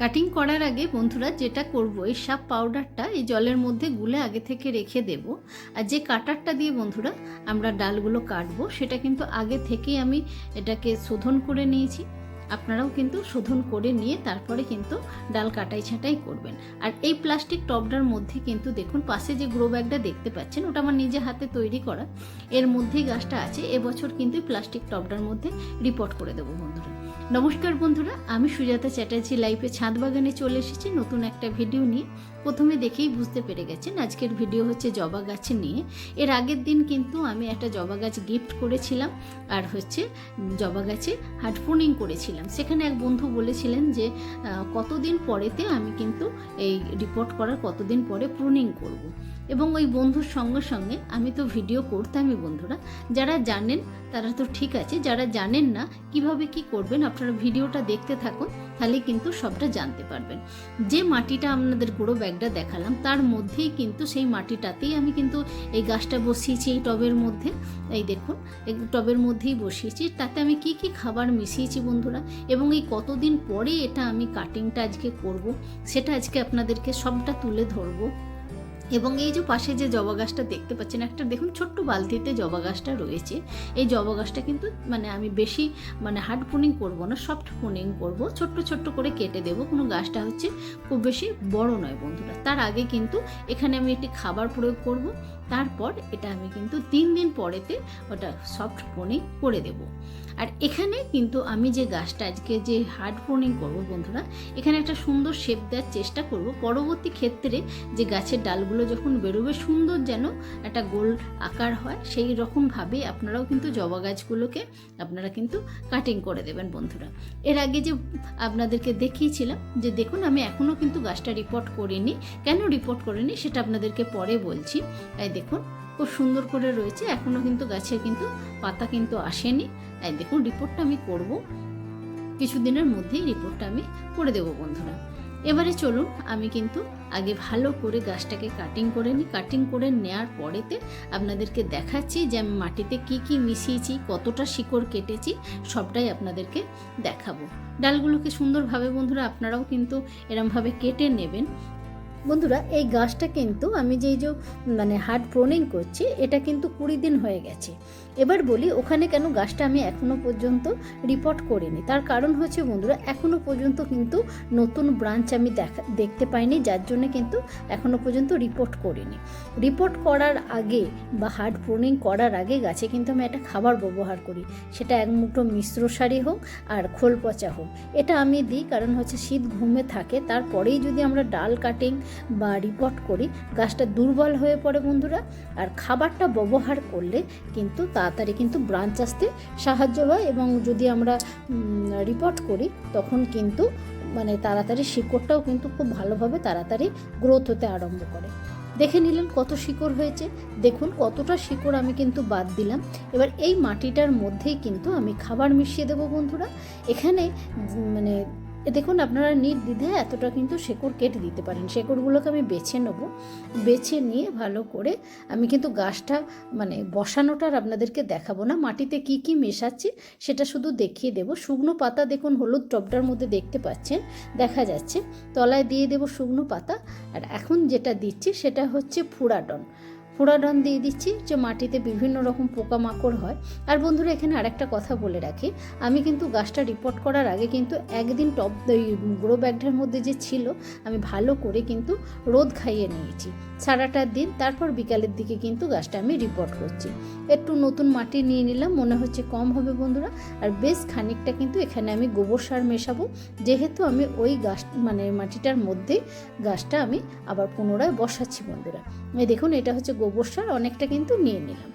Cutting করার আগে বন্ধুরা যেটা করব, এই সাপ পাউডারটা এই জলের মধ্যে গুলে আগে থেকে রেখে দেব। আর যে কাটারটা দিয়ে বন্ধুরা আমরা ডালগুলো কাটবো, সেটা কিন্তু আগে থেকেই আমি এটাকে শোধন করে নিয়েছি। আপনারাও কিন্তু শোধন করে নিয়ে তারপরে কিন্তু ডাল কাটাই ছাঁটাই করবেন। আর এই প্লাস্টিক টবটার মধ্যে কিন্তু দেখুন, পাশে যে গ্রো ব্যাগটা দেখতে পাচ্ছেন, ওটা আমার নিজে হাতে তৈরি করা। এর মধ্যেই গাছটা আছে, এবছর কিন্তু প্লাস্টিক টবটার মধ্যে রিপোর্ট করে দেবো বন্ধুরা। নমস্কার বন্ধুরা, আমি সুজাতা চ্যাটার্জি লাইফে ছাদ বাগানে চলে এসেছি নতুন একটা ভিডিও নিয়ে। প্রথমে দেখেই বুঝতে পেরে গেছেন আজকের ভিডিও হচ্ছে জবা গাছ নিয়ে। এর আগের দিন কিন্তু আমি একটা জবা গাছ গিফট করেছিলাম আর হচ্ছে জবা গাছে হার্ডফোনিং করেছিলাম। সেখানে এক বন্ধু বলেছিলেন যে কতদিন পরেতে আমি কিন্তু এই রিপোর্ট করার কতদিন পরে প্রুনিং করব। এবং ওই বন্ধুর সঙ্গে সঙ্গে আমি তো ভিডিও করতামই বন্ধুরা। যারা জানেন তারা তো ঠিক আছে, যারা জানেন না কীভাবে কি করবেন, আপনারা ভিডিওটা দেখতে থাকুন, তাহলে কিন্তু সবটা জানতে পারবেন। যে মাটিটা আপনাদের গুঁড়ো ব্যাগটা দেখালাম, তার মধ্যেই কিন্তু সেই মাটিটাতেই আমি কিন্তু এই গাছটা বসিয়েছি, এই টবের মধ্যে। এই দেখুন, এই টবের মধ্যেই বসিয়েছি, তাতে আমি কি কি খাবার মিশিয়েছি বন্ধুরা, এবং এই কতদিন পরে এটা আমি কাটিংটা আজকে করব, সেটা আজকে আপনাদেরকে সবটা তুলে ধরবো। এবং এই যে পাশে যে জবা গাছটা দেখতে পাচ্ছেন, একটা দেখুন ছোট্ট বালতিতে জবা গাছটা রয়েছে। এই জবা গাছটা কিন্তু মানে আমি বেশি মানে হার্ড পুনিং করব না সফট পুনিং করব। ছোট্ট ছোট্ট করে কেটে দেবো। কোনো গাছটা হচ্ছে খুব বেশি বড় নয় বন্ধুরা। তার আগে কিন্তু এখানে আমি একটি খাবার প্রয়োগ করব। তারপর এটা আমি কিন্তু তিন দিন পরেতে ওটা সফট পুনিং করে দেব। আর এখানে কিন্তু আমি যে গাছটা আজকে যে হার্ড পুনিং করব বন্ধুরা, এখানে একটা সুন্দর শেপ দেওয়ার চেষ্টা করব। পরবর্তী ক্ষেত্রে যে গাছের ডালগুলো যখন বেরোবে, সুন্দর যেন একটা গোল আকার হয়, সেই রকমভাবে আপনারাও কিন্তু জবা গাছগুলোকে আপনারা কিন্তু কাটিং করে দেবেন বন্ধুরা। এর আগে যে আপনাদেরকে দেখিয়েছিলাম যে দেখুন, আমি এখনও কিন্তু গাছটা রিপোর্ট করিনি। কেন রিপোর্ট করিনি? সেটা আপনাদেরকে পরে বলছি। এই দেখুন, খুব সুন্দর করে রয়েছে। এখনও কিন্তু গাছের কিন্তু পাতা কিন্তু আসেনি। এই দেখুন রিপোর্টটা আমি করব। কিছুদিনের মধ্যেই রিপোর্টটা আমি করে দেবো বন্ধুরা। এবারে চলুন, আমি কিন্তু আগে ভালো করে গাছটাকে কাটিং করে নিই। কাটিং করে নেওয়ার পরেতে আপনাদেরকে দেখাচ্ছি যে আমি মাটিতে কি কি মিশিয়েছি, কতটা শিকড় কেটেছি, সবটাই আপনাদেরকে দেখাবো। ডালগুলোকে সুন্দরভাবে বন্ধুরা আপনারাও কিন্তু এরমভাবে কেটে নেবেন। বন্ধুরা, এই গাছটা কিন্তু আমি যেই যে মানে হার্ড প্রোনিং করছি, এটা কিন্তু কুড়ি দিন হয়ে গেছে। এবার বলি, ওখানে কেন গাছটা আমি এখনও পর্যন্ত রিপোর্ট করিনি? তার কারণ হচ্ছে বন্ধুরা এখনও পর্যন্ত কিন্তু নতুন ব্রাঞ্চ আমি দেখা, দেখতে পাইনি, যার জন্য কিন্তু এখনও পর্যন্ত রিপোর্ট করিনি। রিপোর্ট করার আগে বা হার্ড প্রোনিং করার আগে গাছে কিন্তু আমি একটা খাবার ব্যবহার করি। সেটা এক মুঠো মিশ্র সারি হোক আর খোল পচা হোক। এটা আমি দিই, কারণ হচ্ছে শীত ঘুমে থাকে, তারপরেই যদি আমরা ডাল কাটিং বা রিপোর্ট করি গাছটা দুর্বল হয়ে পড়ে বন্ধুরা। আর খাবারটা ব্যবহার করলে কিন্তু তাড়াতাড়ি কিন্তু ব্রাঞ্চ আসতে সাহায্য হয় এবং যদি আমরা রিপোর্ট করি তখন কিন্তু মানে তাড়াতাড়ি শিকড়টাও কিন্তু খুব ভালোভাবে তাড়াতাড়ি গ্রোথ হতে আরম্ভ করে। দেখে নিলেন কত শিকড় হয়েছে। দেখুন কতটা শিকড় আমি কিন্তু বাদ দিলাম। এবার এই মাটিটার মধ্যেই কিন্তু আমি খাবার মিশিয়ে দেবো বন্ধুরা। এখানে মানে দেখুন, আপনারা নির্দ্বিধায় এতটা কিন্তু শেকড় কেটে দিতে পারেন। শেকড়গুলোকে আমি বেছে নেব। বেছে নিয়ে ভালো করে আমি কিন্তু গাছটা মানে বসানোটার আপনাদেরকে দেখাবো না। মাটিতে কি কি মেশাচ্ছি সেটা শুধু দেখিয়ে দেবো। শুকনো পাতা দেখুন, হলুদ টবটার মধ্যে দেখতে পাচ্ছেন, দেখা যাচ্ছে। তলায় দিয়ে দেবো শুকনো পাতা। আর এখন যেটা দিচ্ছি সেটা হচ্ছে ফুরাডন। ফুরাডন দিয়ে দিচ্ছি যে মাটিতে বিভিন্ন রকম পোকামাকড় হয়। আর বন্ধুরা, এখানে আরেকটা কথা বলে রাখি। আমি কিন্তু গাছটা রিপোর্ট করার আগে কিন্তু একদিন টপ ওই গ্রো ব্যাগটার মধ্যে যে ছিল, আমি ভালো করে কিন্তু রোদ খাইয়ে নিয়েছি। সারাটা দিন, তারপর বিকালের দিকে কিন্তু গাছটা আমি রিপোর্ট করছি। একটু নতুন মাটি নিয়ে নিলাম, মনে হচ্ছে কম হবে বন্ধুরা। আর বেশ খানিকটা কিন্তু এখানে আমি গোবর সার মেশাবো। যেহেতু আমি ওই গাছ মানে মাটিটার মধ্যে গাছটা আমি আবার পুনরায় বসাচ্ছি বন্ধুরা। দেখুন, এটা হচ্ছে গোবর সার অনেকটা কিন্তু নিয়ে নিলাম।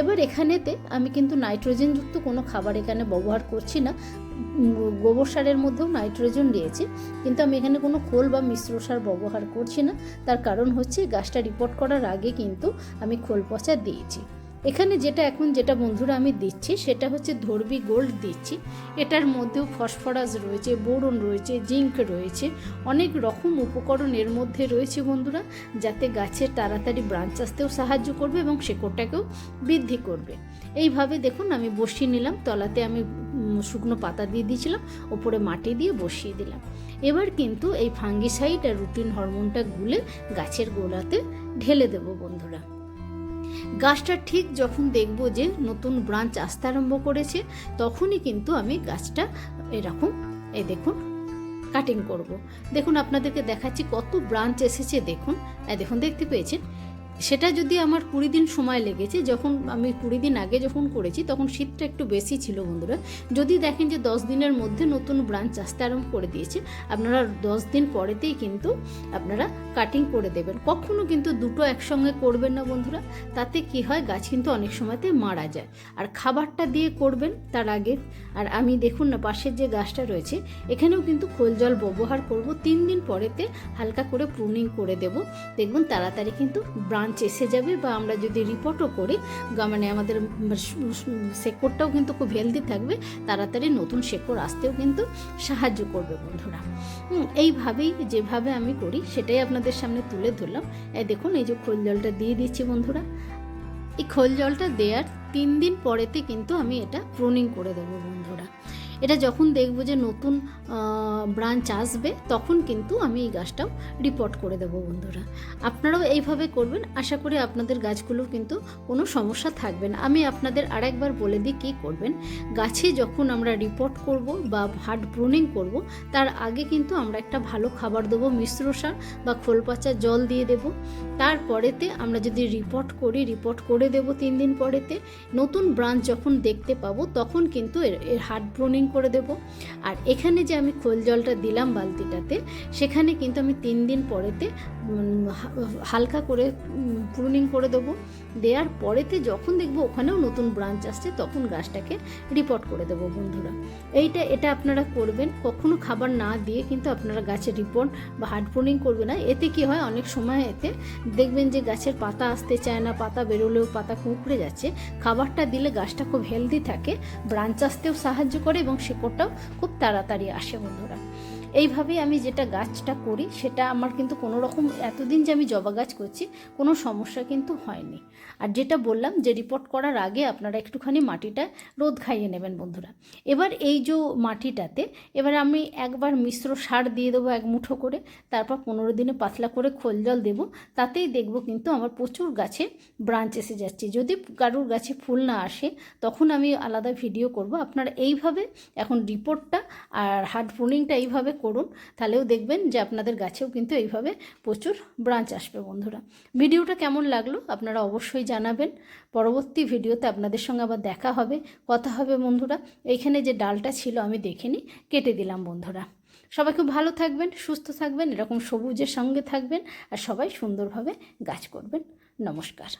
এবার এখানেতে আমি কিন্তু নাইট্রোজেনযুক্ত কোনো খাবার এখানে ব্যবহার করছি না। গোবর সারের মধ্যেও নাইট্রোজেন রয়েছে কিন্তু আমি এখানে কোনো খোল বা মিশ্র সার ব্যবহার করছি না। তার কারণ হচ্ছে গাছটা রিপোর্ট করার আগে কিন্তু আমি খোল পচা দিয়েছি। এখানে যেটা এখন যেটা বন্ধুরা আমি দিচ্ছি, সেটা হচ্ছে ধর্বি গোল্ড দিচ্ছি। এটার মধ্যেও ফসফরাস রয়েছে, বোরন রয়েছে, জিঙ্ক রয়েছে, অনেক রকম উপকরণ এর মধ্যে রয়েছে বন্ধুরা, যাতে গাছের তাড়াতাড়ি ব্রাঞ্চ আসতেও সাহায্য করবে এবং শেকড়টাকেও বৃদ্ধি করবে। এইভাবে দেখুন, আমি বসিয়ে নিলাম, তলাতে আমি শুকনো পাতা দিয়ে দিয়েছিলাম, ওপরে মাটি দিয়ে বসিয়ে দিলাম। এবার কিন্তু এই ফাঙ্গিসাইড আর রুটিন হরমোনটা গুলে গাছের গোড়াতে ঢেলে দেব বন্ধুরা। গাছটা ঠিক যখন দেখব যে নতুন ব্রাঞ্চ আসতে আরম্ভ করেছে, তখনই কিন্তু আমি গাছটা এরকম, এ দেখুন কাটিং করব। দেখুন, আপনাদেরকে দেখাচ্ছি কত ব্রাঞ্চ এসেছে, দেখুন দেখুন, দেখতে পেয়েছেন সেটা যদি আমার কুড়ি দিন সময় লেগেছে, যখন আমি কুড়ি দিন আগে যখন করেছি, তখন শীতটা একটু বেশি ছিল বন্ধুরা। যদি দেখেন যে দশ দিনের মধ্যে নতুন ব্রাঞ্চ আসতে আরম্ভ করে দিয়েছে, আপনারা দশ দিন পরেতেই কিন্তু আপনারা কাটিং করে দেবেন। কখনো কিন্তু দুটো একসঙ্গে করবেন না বন্ধুরা। তাতে কি হয়, গাছ কিন্তু অনেক সময়তে মারা যায়। আর খাবারটা দিয়ে করবেন তার আগে, আর আমি দেখুন না, পাশের যে গাছটা রয়েছে, এখানেও কিন্তু খোল জল ব্যবহার করব। তিন দিন পরেতে হালকা করে প্রুনিং করে দেব। দেখবেন তাড়াতাড়ি কিন্তু ব্রাঞ্চ এসে যাবে বা আমরা যদি রিপোর্টও করি মানে আমাদের শেকড়টাও কিন্তু খুব হেলদি থাকবে, তাড়াতাড়ি নতুন শেকড় আসতেও কিন্তু সাহায্য করবে বন্ধুরা। এইভাবেই যেভাবে আমি করি, সেটাই আপনাদের সামনে তুলে ধরলাম। এই দেখুন, এই যে খোল জলটা দিয়ে দিচ্ছি বন্ধুরা। এই খোল জলটা দেওয়ার তিন দিন পরেতে কিন্তু আমি এটা প্রুনিং করে দেবো বন্ধুরা। এটা যখন দেখব যে নতুন ব্রাঞ্চ আসবে, তখন কিন্তু আমি এই গাছটাও রিপোর্ট করে দেবো বন্ধুরা। আপনারাও এইভাবে করবেন, আশা করি আপনাদের গাছগুলোর কিন্তু কোনো সমস্যা থাকবে না। আমি আপনাদের আরেকবার বলে দিই কী করবেন। গাছে যখন আমরা রিপোর্ট করব বা হার্ড প্রুনিং করব, তার আগে কিন্তু আমরা একটা ভালো খাবার দেবো, মিশ্র সার বা খোল পচা জল দিয়ে দেব। তারপরেতে আমরা যদি রিপোর্ট করি রিপোর্ট করে দেব তিন দিন পরেতে। নতুন ব্রাঞ্চ যখন দেখতে পাবো, তখন কিন্তু এর এর হার্ড প্রুনিং করে দেব। আর এখানে যে আমি খোল জলটা দিলাম বালতিটাতে, সেখানে কিন্তু আমি তিন দিন পরেতে হালকা করে প্রুনিং করে দেবো। দেওয়ার পরেতে যখন দেখব ওখানেও নতুন ব্রাঞ্চ আসছে, তখন গাছটাকে রিপোর্ট করে দেবো বন্ধুরা। এইটা, এটা আপনারা করবেন। কখনো খাবার না দিয়ে কিন্তু আপনারা গাছের রিপোর্ট বা হার্ড প্রুনিং করবে না। এতে কি হয়, অনেক সময় এতে দেখবেন যে গাছের পাতা আসতে চায় না, পাতা বেরোলেও পাতা কুঁকড়ে যাচ্ছে। খাবারটা দিলে গাছটা খুব হেলদি থাকে ব্রাঞ্চ আসতেও সাহায্য করে এবং শেকড়টাও খুব তাড়াতাড়ি আসে বন্ধুরা। এইভাবেই আমি যেটা গাছটা করি, সেটা আমার কিন্তু কোনো রকম এতদিন যে আমি জবা গাছ করছি, কোনো সমস্যা কিন্তু হয়নি। আর যেটা বললাম যে রিপোর্ট করার আগে আপনারা একটুখানি মাটিটা রোদ খাইয়ে নেবেন বন্ধুরা। এবার এই যে মাটিটাতে, এবার আমি একবার মিশ্র সার দিয়ে দেবো এক মুঠো করে, তারপর পনেরো দিনে পাতলা করে খোল জল দেবো, তাতেই দেখব কিন্তু আমার প্রচুর গাছে ব্রাঞ্চ এসে যাচ্ছে। যদি কারুর গাছে ফুল না আসে, তখন আমি আলাদা ভিডিও করব। আপনারা এইভাবে এখন রিপোর্টটা আর হার্ড প্রুনিংটা এইভাবে করুন, তাহলেও দেখবেন যে আপনাদের গাছেও কিন্তু এইভাবে প্রচুর ব্রাঞ্চ আসবে বন্ধুরা। ভিডিওটা কেমন লাগল আপনারা অবশ্যই জানাবেন। পরবর্তী ভিডিওতে আপনাদের সঙ্গে আবার দেখা হবে, কথা হবে বন্ধুরা। এইখানে যে ডালটা ছিল আমি দেখিনি, কেটে দিলাম বন্ধুরা। সবাই খুব ভালো থাকবেন, সুস্থ থাকবেন, এরকম সবুজের সঙ্গে থাকবেন আর সবাই সুন্দরভাবে গাছ করবেন। নমস্কার।